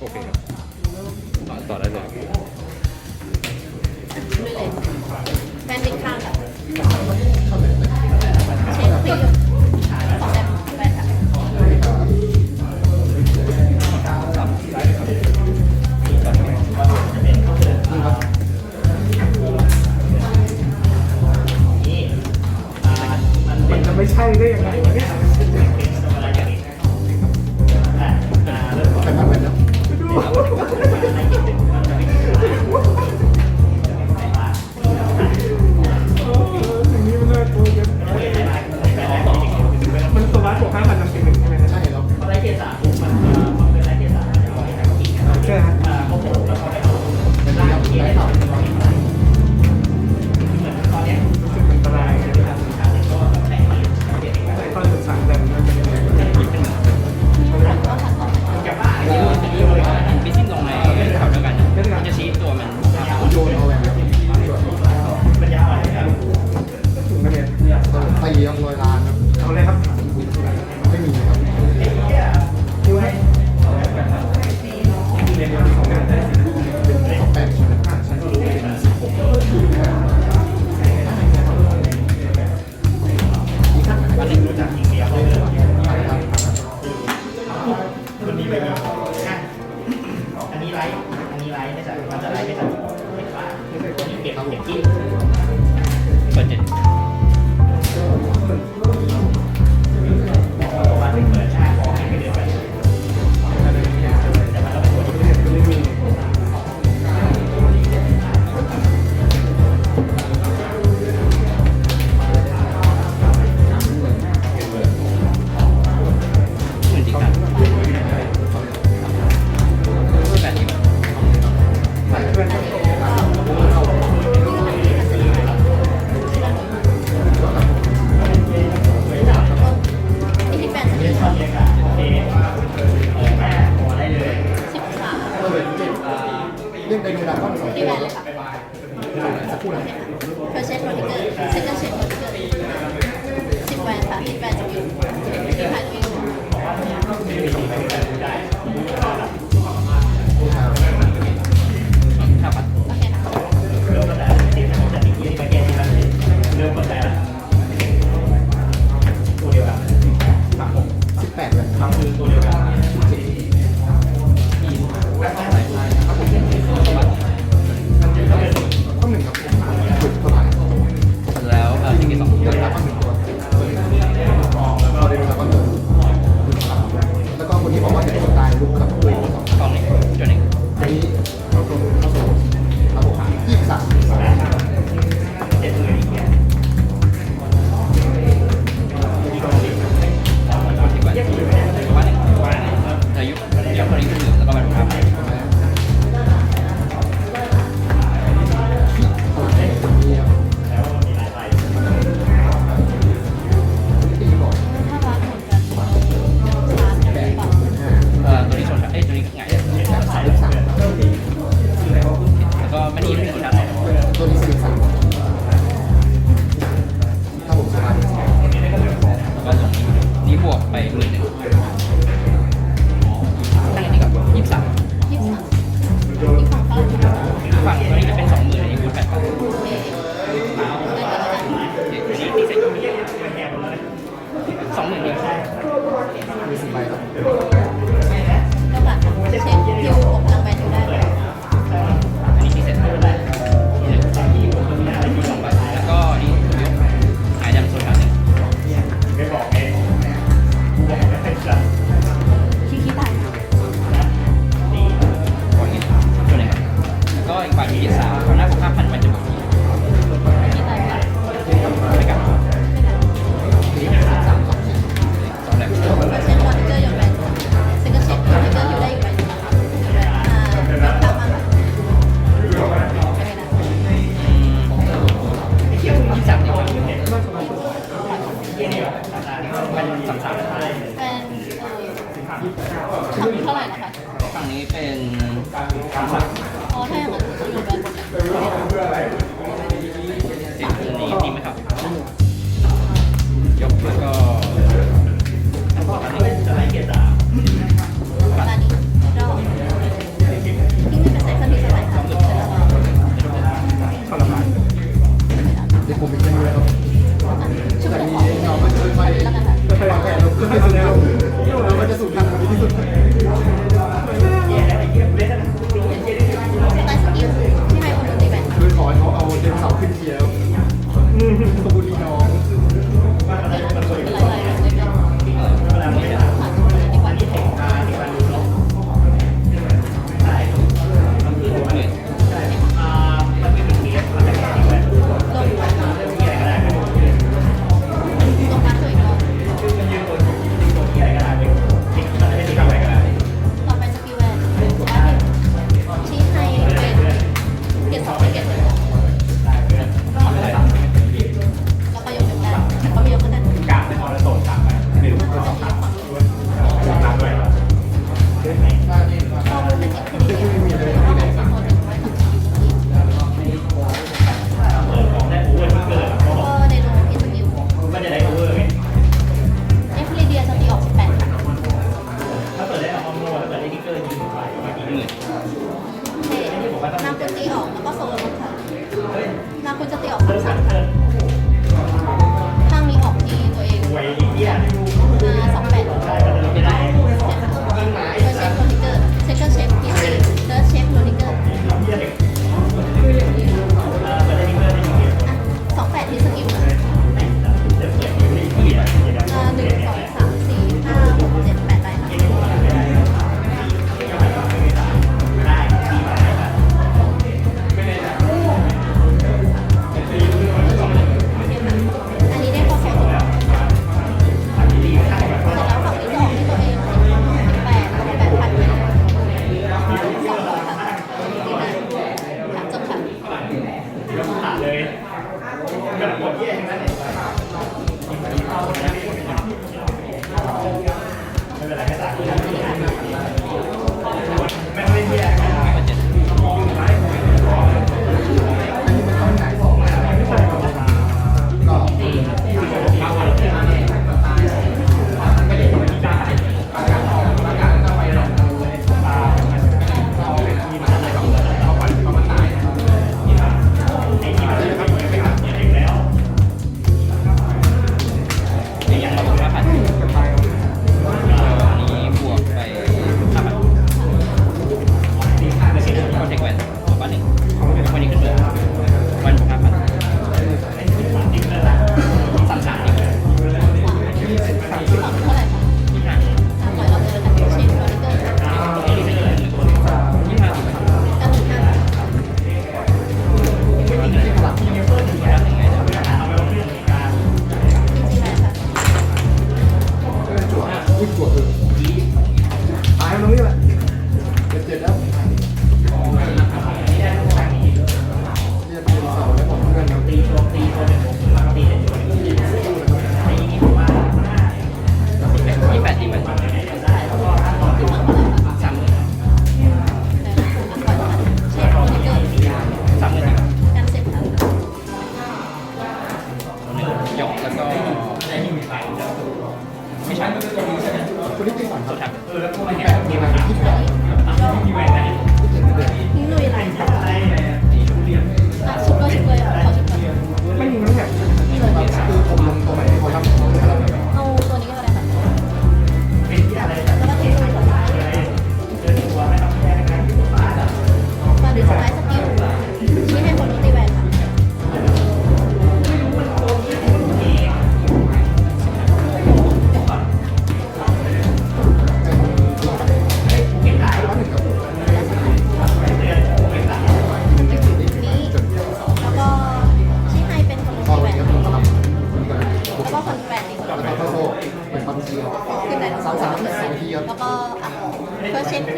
โอเคครับ ต่อได้เลยแฟนติดข้างค่ะเช็คติดแฟนค่มันจะไม่ใช่ได้ยังไงวะเนี่ย มันตัววัดบวกห้าพันนำสิ่งหนึ่งใช่ไหมใช่แล้วไร้เกษาปุ๊บมันมันเป็นไร้เกษาใช่ไหมใช่ครับโอ้โหแล้วเขาไปเอาเป็นร่างที่ให้เรา ว่าจะเป็นสไตล์ลุคครับของนี้จุดนี้ เป็นเงนี้เท่าไหร่นะคะฝั่งนี้เป็นโอ้ถ้าอย่างนั้นอยู่แบบเสียงนี้จริไหมครับ ยกแล้วก็อันนี้จะไห้เกียรติ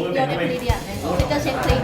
เพื่อเช็คคลิ